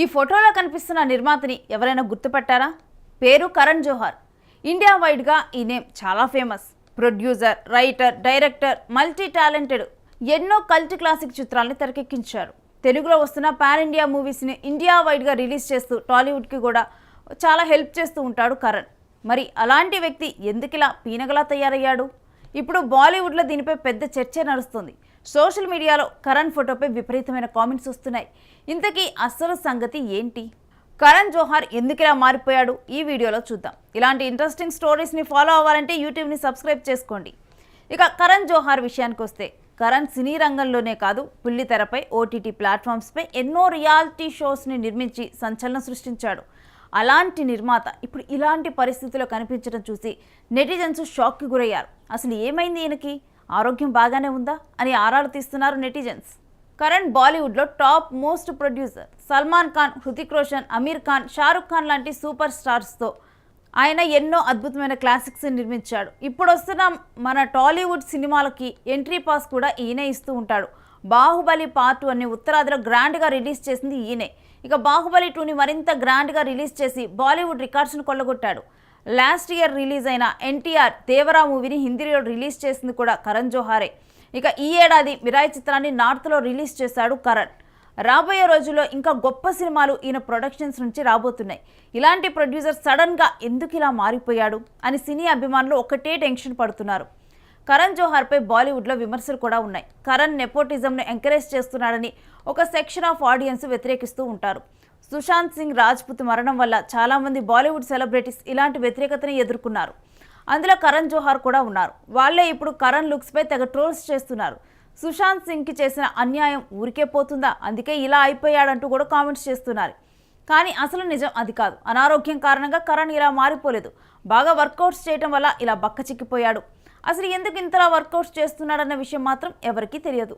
ఈ ఫోటోలో కనిపిస్తున్న నిర్మాతని ఎవరైనా గుర్తుపట్టారా? పేరు కరణ్ జోహార్. ఇండియా వైడ్గా ఈ నేమ్ చాలా famous. Producer writer director multi talented ఎన్నో కల్ట్ క్లాసిక్ చిత్రాల్ని తెరకెక్కించారు. తెలుగులో వస్తున్న పాన్ ఇండియా మూవీస్ని ఇండియా వైడ్గా రిలీజ్ చేస్తూ టాలీవుడ్కి కూడా చాలా హెల్ప్ చేస్తూ ఉంటాడు కరణ్. మరి అలాంటి వ్యక్తి ఎందుకిలా పీనగలా తయారయ్యాడు? ఇప్పుడు బాలీవుడ్లో దీనిపై పెద్ద చర్చ నడుస్తుంది. సోషల్ మీడియాలో కరణ్ ఫోటోపై విపరీతమైన కామెంట్స్ వస్తున్నాయి. ఇంతకీ అసలు సంగతి ఏంటి? కరణ్ జోహార్ ఎందుకిలా మారిపోయాడు? ఈ వీడియోలో చూద్దాం. ఇలాంటి ఇంట్రెస్టింగ్ స్టోరీస్ని ఫాలో అవ్వాలంటే యూట్యూబ్ని సబ్స్క్రైబ్ చేసుకోండి. ఇక కరణ్ జోహార్ విషయానికి వస్తే కరణ్ సినీ రంగంలోనే కాదు పుల్లితెరపై ఓటీటీ ప్లాట్ఫామ్స్పై ఎన్నో రియాలిటీ షోస్ని నిర్మించి సంచలనం సృష్టించాడు. అలాంటి నిర్మాత ఇప్పుడు ఇలాంటి పరిస్థితిలో కనిపించడం చూసి నెటిజన్స్ షాక్కి గురయ్యారు. అసలు ఏమైంది ఈయనకి? ఆరోగ్యం బాగానే ఉందా? అని ఆరాలు తీస్తున్నారు నెటిజన్స్. కరణ్ బాలీవుడ్లో top most producer. Salman Khan Hrithik Roshan Aamir Khan Shahrukh Khan లాంటి సూపర్ స్టార్స్తో ఆయన ఎన్నో అద్భుతమైన క్లాసిక్స్ నిర్మించాడు. ఇప్పుడు వస్తున్న మన టాలీవుడ్ సినిమాలకి ఎంట్రీ పాస్ కూడా ఈయనే ఇస్తూ ఉంటాడు. బాహుబలి పార్ట్ అనే ఉత్తరాదిలో గ్రాండ్గా రిలీజ్ చేసింది ఈయనే. ఇక బాహుబలి టూని మరింత గ్రాండ్గా రిలీజ్ చేసి బాలీవుడ్ రికార్డ్స్ను కొల్లగొట్టాడు. లాస్ట్ ఇయర్ రిలీజ్ అయిన ఎన్టీఆర్ దేవరా మూవీని హిందీలో రిలీజ్ చేసింది కూడా కరణ్ జోహారే. ఇక ఈ ఏడాది మిరాయి చిత్రాన్ని నార్త్లో రిలీజ్ చేశాడు కరణ్. రాబోయే రోజుల్లో ఇంకా గొప్ప సినిమాలు ఈయన ప్రొడక్షన్స్ నుంచి రాబోతున్నాయి. ఇలాంటి ప్రొడ్యూసర్ సడన్గా ఎందుకు ఇలా మారిపోయాడు అని సినీ అభిమానులు ఒకటే టెన్షన్ పడుతున్నారు. కరణ్ జోహార్పై బాలీవుడ్లో విమర్శలు కూడా ఉన్నాయి. కరణ్ నెపోటిజంను ఎంకరేజ్ చేస్తున్నాడని ఒక సెక్షన్ ఆఫ్ ఆడియన్స్ వ్యతిరేకిస్తూ ఉంటారు. సుశాంత్ సింగ్ రాజ్పుత్ మరణం వల్ల చాలామంది బాలీవుడ్ సెలబ్రిటీస్ ఇలాంటి వ్యతిరేకతని ఎదుర్కొన్నారు. అందులో కరణ్ జోహార్ కూడా ఉన్నారు. వాళ్ళే ఇప్పుడు కరణ్ లుక్స్పై తెగ ట్రోల్స్ చేస్తున్నారు. సుశాంత్ సింగ్కి చేసిన అన్యాయం ఊరికే పోతుందా? అందుకే ఇలా అయిపోయాడంటూ కూడా కామెంట్స్ చేస్తున్నారు. కానీ అసలు నిజం అది కాదు. అనారోగ్యం కారణంగా కరణ్ ఇలా మారిపోలేదు. బాగా వర్కౌట్స్ చేయటం వల్ల ఇలా బక్క చిక్కిపోయాడు. అసలు ఎందుకు ఇంతలా వర్కౌట్స్ చేస్తున్నాడన్న విషయం మాత్రం ఎవరికీ తెలియదు.